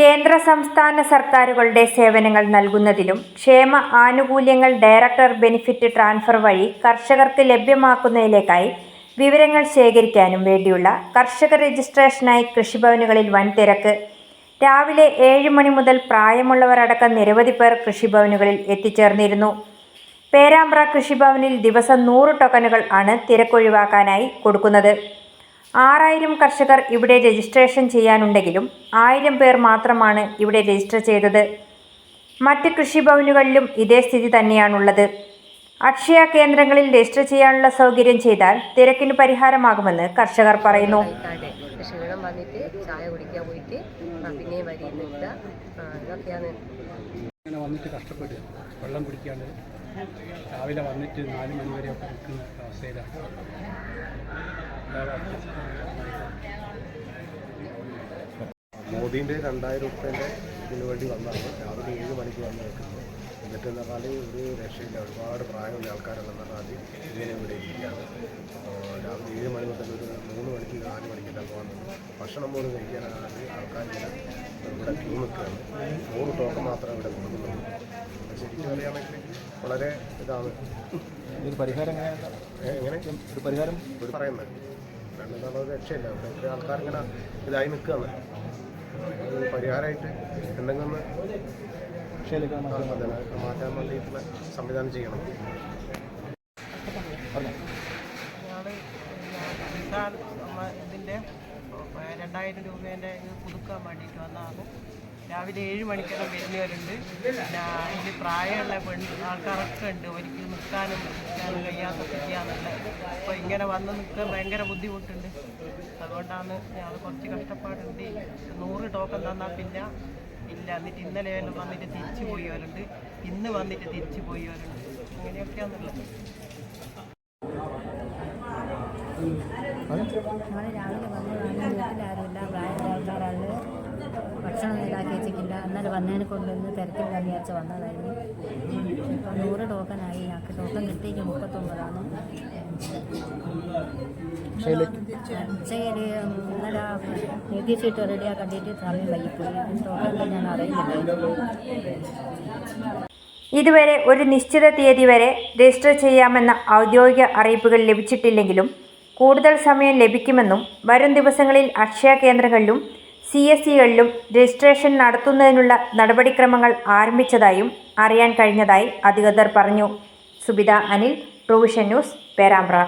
കേന്ദ്ര സംസ്ഥാന സർക്കാരുകളുടെ സേവനങ്ങൾ നൽകുന്നതിലും ക്ഷേമ ആനുകൂല്യങ്ങൾ ഡയറക്ടർ ബെനിഫിറ്റ് ട്രാൻസ്ഫർ വഴി കർഷകർക്ക് ലഭ്യമാക്കുന്നതിലേക്കായി വിവരങ്ങൾ ശേഖരിക്കാനും വേണ്ടിയുള്ള കർഷക രജിസ്ട്രേഷനായി കൃഷിഭവനുകളിൽ വൻ തിരക്ക് രാവിലെ ഏഴ് മണി മുതൽ പ്രായമുള്ളവരടക്കം നിരവധി പേർ കൃഷിഭവനുകളിൽ എത്തിച്ചേർന്നിരുന്നു. പേരാമ്പ്ര കൃഷിഭവനിൽ ദിവസം നൂറ് ടൊക്കനുകൾ ആണ് തിരക്കൊഴിവാക്കാനായി കൊടുക്കുന്നത്. ആറായിരം കർഷകർ ഇവിടെ രജിസ്ട്രേഷൻ ചെയ്യാനുണ്ടെങ്കിലും ആയിരം പേർ മാത്രമാണ് ഇവിടെ രജിസ്റ്റർ ചെയ്തത്. മറ്റ് കൃഷിഭവനുകളിലും ഇതേ സ്ഥിതി തന്നെയാണുള്ളത്. അക്ഷയ കേന്ദ്രങ്ങളിൽ രജിസ്റ്റർ ചെയ്യാനുള്ള സൗകര്യം ചെയ്താൽ തിരക്കിന് പരിഹാരമാകുമെന്ന് കർഷകർ പറയുന്നു. ക്ഷീണം വന്നിട്ട് ചായ കുടിക്കാൻ പോയിട്ട് ആ, പിന്നെയും വരി നിൽക്കുക ആ, ഇതൊക്കെയാണ്. ഇങ്ങനെ വന്നിട്ട് കഷ്ടപ്പെടുക. വെള്ളം കുടിക്കാണ്ട്. രാവിലെ വന്നിട്ട് നാല് മണി വരെയൊക്കെ നിൽക്കുന്ന അവസ്ഥയിലാണ്. മോദീന്റെ രണ്ടായിരം ഉറുപ്പ്യന്റെ ഇതിന് വേണ്ടി വന്നതാണ് രാവിലെ ഏഴ് മണിക്ക് വന്ന് നിൽക്കുന്നത് എന്നിട്ട് എന്ന് പറഞ്ഞാൽ ഒരു രക്ഷയില്ല. ഒരുപാട് പ്രായമുള്ള ആൾക്കാരെന്ന് പറഞ്ഞാൽ ഇങ്ങനെ ഇവിടെ ഇരിക്കുകയാണ്. രാവിലെ ഏഴ് മണി മുതൽ ഒരു മൂന്ന് മണിക്ക് വന്നത് ഭക്ഷണം പോലും കഴിക്കാനാണെങ്കിൽ ആൾക്കാർ ഇവിടെ ക്യൂ നിൽക്കുകയാണ്. നൂറ് ടോക്കൺ മാത്രമേ ഇവിടെ കൊടുക്കുന്നുള്ളൂ. ശരിക്കും പറയുകയാണെങ്കിൽ വളരെ ഇതാണ്. ഒരു പരിഹാരം എങ്ങനെയാണ് എങ്ങനെ? ഒരു പരിഹാരം? ഒരു പറയുന്നത്. ഒരു രക്ഷയില്ല. ഇവിടെ ആൾക്കാരിങ്ങനെ ഇതായി നിൽക്കുകയാണ്. പരിഹാരമായിട്ട് എന്തെങ്കിലും മാറ്റാൻ വേണ്ടിയിട്ടുള്ള സംവിധാനം ചെയ്യണം. പറഞ്ഞോ. രണ്ടായിരം രൂപേന്റെ പുതുക്കാൻ വേണ്ടിയിട്ട് വന്നതാണ്. രാവിലെ ഏഴ് മണിക്കെല്ലാം വരുന്നവരുണ്ട്. പിന്നെ ഇതിൽ പ്രായമുള്ള പെൺ ആൾക്കാരൊക്കെ ഉണ്ട്. ഒരിക്കൽ നിൽക്കാനും നിൽക്കാനും കഴിയാത്ത സ്ഥിതിയാണുള്ളത്. അപ്പോൾ ഇങ്ങനെ വന്ന് നിൽക്കാൻ ഭയങ്കര ബുദ്ധിമുട്ടുണ്ട്. അതുകൊണ്ടാണ് ഞങ്ങൾ കുറച്ച് കഷ്ടപ്പാടുണ്ട്. നൂറ് ടോക്കൺ തന്നാൽ പിന്നെ ഇല്ല. എന്നിട്ട് ഇന്നലെ വല്ലതും വന്നിട്ട് തിരിച്ചു പോയവരുണ്ട്. ഇന്ന് വന്നിട്ട് തിരിച്ചു പോയവരുണ്ട്. അങ്ങനെയൊക്കെയാണുള്ളത്. രാവിലെ വന്നതാണ് ഇതുവരെ ഒരു നിശ്ചിത തീയതി വരെ രജിസ്റ്റർ ചെയ്യാമെന്ന ഔദ്യോഗിക അറിയിപ്പുകൾ ലഭിച്ചിട്ടില്ലെങ്കിലും കൂടുതൽ സമയം ലഭിക്കുമെന്നും വരും ദിവസങ്ങളിൽ അക്ഷയ കേന്ദ്രങ്ങളിലും സി എസ് സികളിലും രജിസ്ട്രേഷൻ നടത്തുന്നതിനുള്ള നടപടിക്രമങ്ങൾ ആരംഭിച്ചതായും അറിയാൻ കഴിഞ്ഞതായി അധികൃതർ പറഞ്ഞു. Subitha Anil provision news Perambra.